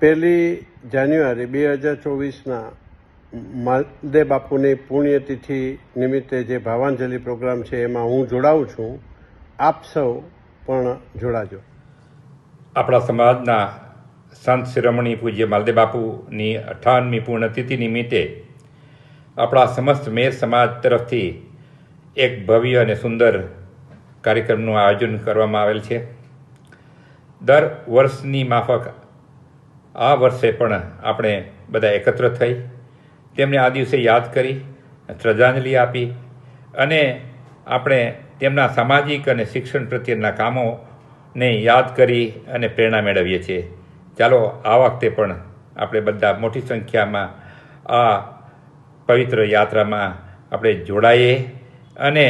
પહેલી જાન્યુઆરી બે હજાર ચોવીસના માલદે બાપુની પુણ્યતિથિ નિમિત્તે જે ભાવાંજલિ પ્રોગ્રામ છે, એમાં હું જોડાઉં છું. આપ સૌ પણ જોડાજો. આપણા સમાજના સંત શિરોમણી પૂજ્ય માલદેવ બાપુની અઠાવનમી પૂર્ણતિથિ નિમિત્તે આપણા સમસ્ત મેર સમાજ તરફથી એક ભવ્ય અને સુંદર કાર્યક્રમનું આયોજન કરવામાં આવેલ છે. દર વર્ષની માફક આ વર્ષે પણ આપણે બધા એકત્ર થઈ, તેમને આ દિવસે યાદ કરી, શ્રદ્ધાંજલિ આપી અને આપણે તેમના સામાજિક અને શિક્ષણ પ્રત્યેના કામોને યાદ કરી અને પ્રેરણા મેળવીએ છીએ. ચાલો, આ વખતે પણ આપણે બધા મોટી સંખ્યામાં આ પવિત્ર યાત્રામાં આપણે જોડાઈએ અને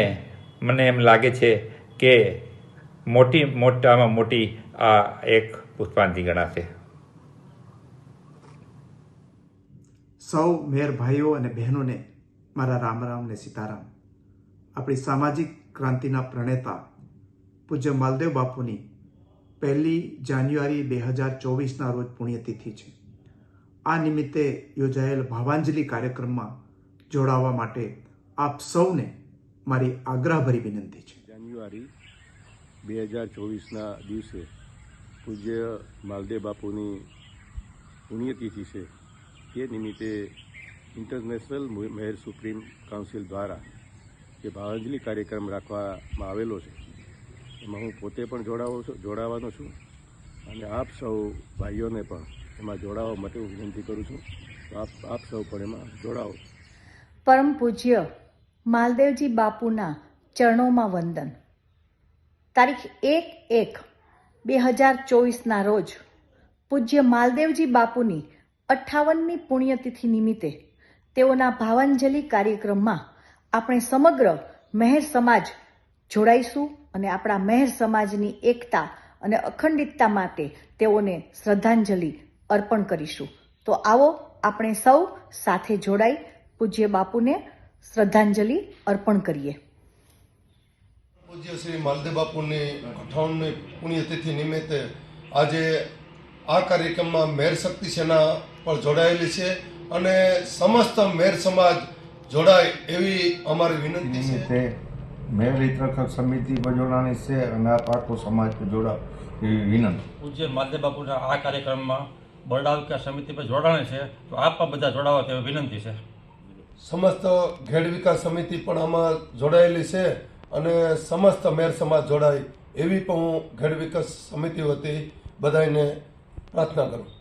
મને એમ લાગે છે કે મોટી, મોટામાં મોટી આ એક પુષ્પાંજલિ ગણાશે. સૌ મેર ભાઈઓ અને બહેનોને મારા રામ રામ ને સીતારામ. આપણી સામાજિક ક્રાંતિના પ્રણેતા પૂજ્ય માલદેવ બાપુની પહેલી જાન્યુઆરી બે હજાર ચોવીસના રોજ પુણ્યતિથિ છે. આ નિમિત્તે યોજાયેલ ભાવાંજલિ કાર્યક્રમમાં જોડાવા માટે આપ સૌને મારી આગ્રહભરી વિનંતી છે. જાન્યુઆરી બે હજાર ચોવીસના દિવસે પૂજ્ય માલદેવ બાપુની પુણ્યતિથિ છે. તે નિમિત્તે ઇન્ટરનેશનલ મેયર સુપ્રીમ કાઉન્સિલ દ્વારા જે ભાવાંજલિ કાર્યક્રમ રાખવામાં આવેલો છે એમાં હું પોતે પણ જોડાવો છું જોડાવાનો છું અને આપ સૌ ભાઈઓને પણ એમાં જોડાવા માટે હું વિનંતી કરું છું. આપ આપ સૌ પણ એમાં જોડાઓ પરમ પૂજ્ય માલદેવજી બાપુના ચરણોમાં વંદન. તારીખ એક એક બે હજાર ચોવીસના રોજ પૂજ્ય માલદેવજી બાપુની અઠ્ઠાવનમી પુણ્યતિથિ નિમિત્તે તેઓના ભાવાંજલિ કાર્યક્રમમાં આપણે સમગ્ર મહેર સમાજ જોડાઈશું અને આપણા મહેર સમાજની એકતા અને અખંડિતતા માટે તેઓને શ્રદ્ધાંજલિ અર્પણ કરીશું. તો આવો આપણે સૌ સાથે જોડાઈ પૂજ્ય બાપુને શ્રદ્ધાંજલિ અર્પણ કરીએ. પૂજ્ય શ્રી માલદેવ બાપુની અઠાવનમી પુણ્યતિથિ નિમિત્તે આજે આ કાર્યક્રમમાં મેર શક્તિ સેના પણ જોડાયેલી છે અને સમસ્ત મેર સમાજ જોડાય એવી અમારી વિનંતી છે. મેર હિતરક્ષક સમિતિ પણ જોડાણી છે અને આ પાકો સમાજ પણ જોડાવ એવી વિનંતી. પૂજ્ય માલદેવ બાપુના આ કાર્યક્રમમાં બરડા વિકાસ સમિતિ પર જોડાણે છે તો આપ પણ બધા જોડાવા તેવી વિનંતી છે. સમસ્ત ઘેડ વિકાસ સમિતિ પણ આમાં જોડાયેલી છે અને સમસ્ત મેર સમાજ જોડાય એવી પણ હું ઘેડ વિકાસ સમિતિ વતી બધાને પ્રાર્થના કરું.